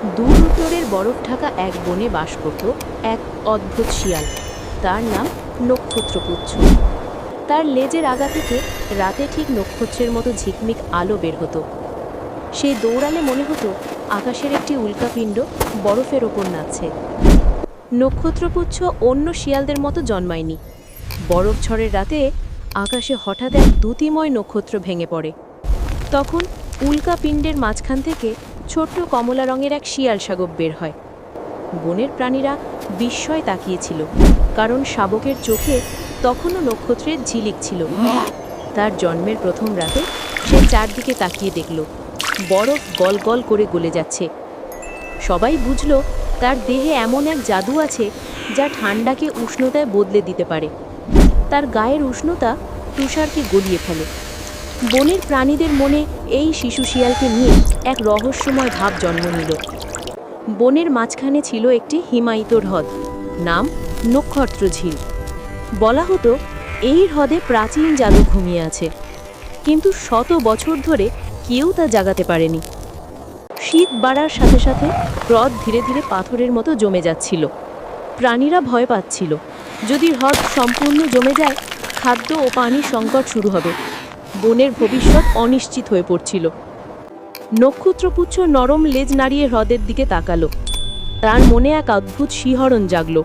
দূর উত্তরের বরফ ঢাকা এক বনে বাস করত এক অদ্ভুত শিয়াল। তার নাম নক্ষত্রপুচ্ছ। তার লেজের আগা থেকে রাতে ঠিক নক্ষত্রের মতো ঝিকমিক আলো বের হতো। সে দৌড়ালে মনে হতো আকাশের একটি উল্কাপিণ্ড বরফের ওপর নাচছে। নক্ষত্রপুচ্ছ অন্য শিয়ালদের মতো জন্মায়নি। বরফ ঝড়ের রাতে আকাশে হঠাৎ এক দ্যুতিময় নক্ষত্র ভেঙে পড়ে। তখন উল্কাপিণ্ডের মাঝখান থেকে ছোট্ট কমলা রঙের এক শিয়াল শাবক বের হয়। বনের প্রাণীরা বিস্ময় তাকিয়েছিল, কারণ শাবকের চোখে তখনও নক্ষত্রের ঝিলিক ছিল। তার জন্মের প্রথম রাতে সে চারদিকে তাকিয়ে দেখল, বরফ গল গল করে গলে যাচ্ছে। সবাই বুঝল, তার দেহে এমন এক জাদু আছে যা ঠান্ডাকে উষ্ণতায় বদলে দিতে পারে। তার গায়ের উষ্ণতা তুষারকে গলিয়ে ফেলে। বনের প্রাণীদের মনে এই শিশু শিয়ালকে নিয়ে এক রহস্যময় ভাব জন্ম নিল। বনের মাঝখানে ছিল একটি হিমায়িত হ্রদ, নাম নক্ষত্র ঝিল। বলা হতো, এই হ্রদে প্রাচীন জাদু ঘুমিয়ে আছে। কিন্তু শত বছর ধরে কেউ তা জাগাতে পারেনি। শীত বাড়ার সাথে সাথে হ্রদ ধীরে ধীরে পাথরের মতো জমে যাচ্ছিল। প্রাণীরা ভয় পাচ্ছিল। যদি হ্রদ সম্পূর্ণ জমে যায়, খাদ্য ও পানির সংকট শুরু হবে। বনের ভবিষ্যৎ অনিশ্চিত হয়ে পড়ছিল। নক্ষত্রপুচ্ছ নরম লেজ নাড়িয়ে হ্রদের দিকে তাকালো। তার মনে এক অদ্ভুত শিহরণ জাগল।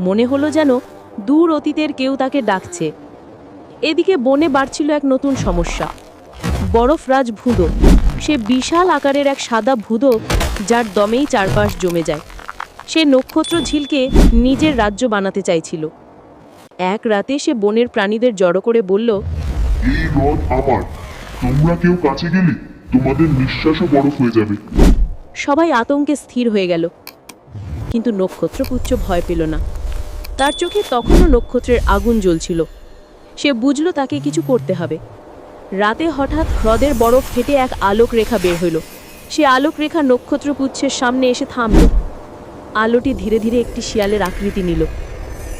মনে হলো যেন দূর অতীতের কেউ তাকে ডাকছে। এদিকে বনে বাড়ছিল এক নতুন সমস্যা। বরফরাজ ভুঁদো। সে বিশাল আকারের এক সাদা ভুঁদো যার দমেই চারপাশ জমে যায়। সে নক্ষত্র ঝিলকে নিজের রাজ্য বানাতে চাইছিল। এক রাতে সে বনের প্রাণীদের জড়ো করে বলল এই হ্রদ আমার। তোমরা কেউ কাছে গেলে তোমাদের নিঃশ্বাসও বরফ হয়ে যাবে। সবাই আতঙ্কে স্থির হয়ে গেল। কিন্তু নক্ষত্রপুচ্ছ ভয় পেল না। তার চোখে তখনও নক্ষত্রের আগুন জ্বলছিল। সে বুঝল তাকে কিছু করতে হবে। রাতে হঠাৎ হ্রদের বরফ ফেটে এক আলোক রেখা বের হইল। সে আলোক রেখা নক্ষত্রপুচ্ছের সামনে এসে থামল। আলোটি ধীরে ধীরে একটি শিয়ালের আকৃতি নিল।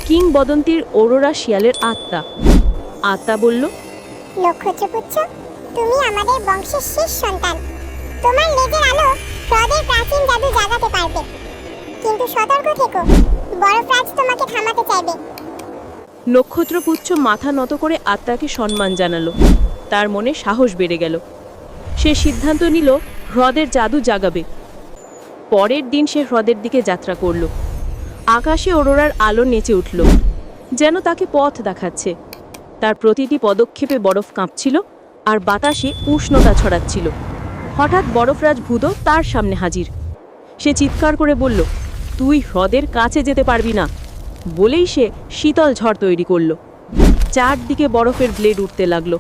কিংবদন্তির ওরোরা শিয়ালের আত্মা। আত্মা বলল নক্ষত্রপুচ্ছ তুমি আমাদের বংশের শেষ সন্তান। তোমার লেজের আলো হ্রদের প্রাচীন জাদু জাগাতে পারবে। কিন্তু সতর্ক থেকো তোমাকে থামাতে চাইবে। নক্ষত্রপুচ্ছ মাথা নত করে আত্মাকে সম্মান জানালো। তার মনে সাহস বেড়ে গেল। সে সিদ্ধান্ত নিল হ্রদের জাদু জাগাবে। পরের দিন সে হ্রদের দিকে যাত্রা করল। আকাশে অরোরার আলো নেচে উঠল, যেন তাকে পথ দেখাচ্ছে। তার প্রতিটি পদক্ষেপে বরফ কাঁপছিল আর বাতাসে উষ্ণতা ছড়াচ্ছিল। হঠাৎ বরফরাজ ভূত তার সামনে হাজির। সে চিৎকার করে বলল, তুই হ্রদের কাছে যেতে পারবি না। বলেই সে শীতল ঝড় তৈরি করল। চারদিকে বরফের ব্লেড উঠতে লাগল।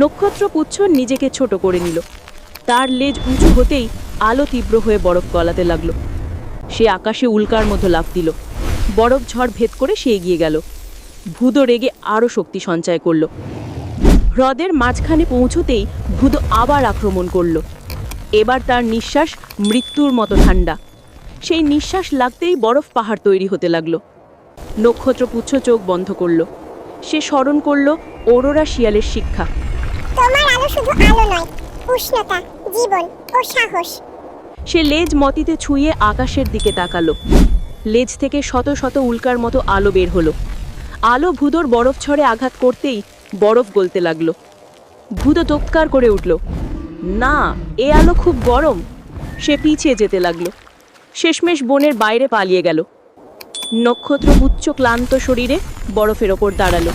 নক্ষত্রপুচ্ছ নিজেকে ছোট করে নিল। তার লেজ উঁচু হতেই আলো তীব্র হয়ে বরফ গলাতে লাগল। সে আকাশে উল্কার মতো লাফ দিল। বরফ ঝড় ভেদ করে সে এগিয়ে গেল। ভুদো রেগে আরও শক্তি সঞ্চয় করল। হ্রদের মাঝখানে পৌঁছতেই ভুদো আবার আক্রমণ করল। এবার তার নিঃশ্বাস মৃত্যুর মতো ঠান্ডা। সেই নিঃশ্বাস লাগতেই বরফ পাহাড় তৈরি হতে লাগল। নক্ষত্রপুচ্ছ চোখ বন্ধ করল। সে স্মরণ করল ওরোরা শিয়ালের শিক্ষা। তোমার আলো শুধু আলো নয় উষ্ণতা জীবন ও সাহস। সে লেজ মতিতে ছুঁয়ে আকাশের দিকে তাকালো। লেজ থেকে শত শত উল্কার মতো আলো বের হলো। আলো ভুদোর বরফ ছড়ে আঘাত করতেই বরফ গলতে লাগল। ভুদো তোৎকার করে উঠল। না, এ আলো খুব গরম। সে পিছিয়ে যেতে লাগল। শেষমেশ বনের বাইরে পালিয়ে গেল। নক্ষত্র উচ্চ ক্লান্ত শরীরে বরফের ওপর দাঁড়াল।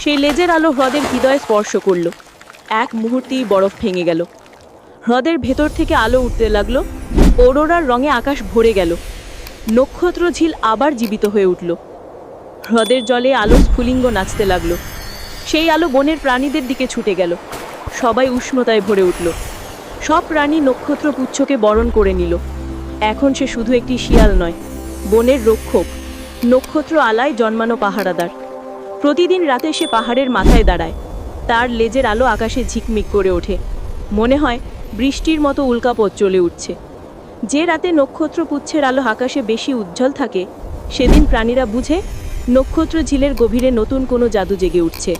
সেই লেজের আলো হ্রদের হৃদয়ে স্পর্শ করল। এক মুহূর্তেই বরফ ভেঙে গেল। হ্রদের ভেতর থেকে আলো উঠতে লাগল। ওরোরার রঙে আকাশ ভরে গেল। নক্ষত্র ঝিল আবার জীবিত হয়ে উঠল। হ্রদের জলে আলো স্ফুলিঙ্গ নাচতে লাগল। সেই আলো বনের প্রাণীদের দিকে ছুটে গেল। সবাই উষ্ণতায় ভরে উঠল। সব প্রাণী নক্ষত্র পুচ্ছকে বরণ করে নিল। এখন সে শুধু একটি শিয়াল নয়, বনের রক্ষক, নক্ষত্র আলায় জন্মানো পাহারাদার। প্রতিদিন রাতে সে পাহাড়ের মাথায় দাঁড়ায়। তার লেজের আলো আকাশে ঝিকমিক করে ওঠে। মনে হয় বৃষ্টির মতো উল্কাপথ চলে উঠছে। যে রাতে নক্ষত্র পুচ্ছের আলো আকাশে বেশি উজ্জ্বল থাকে, সেদিন প্রাণীরা বুঝে নক্ষত্র ঝিলের গভীরে নতুন কোনো জাদু জেগে উঠছে।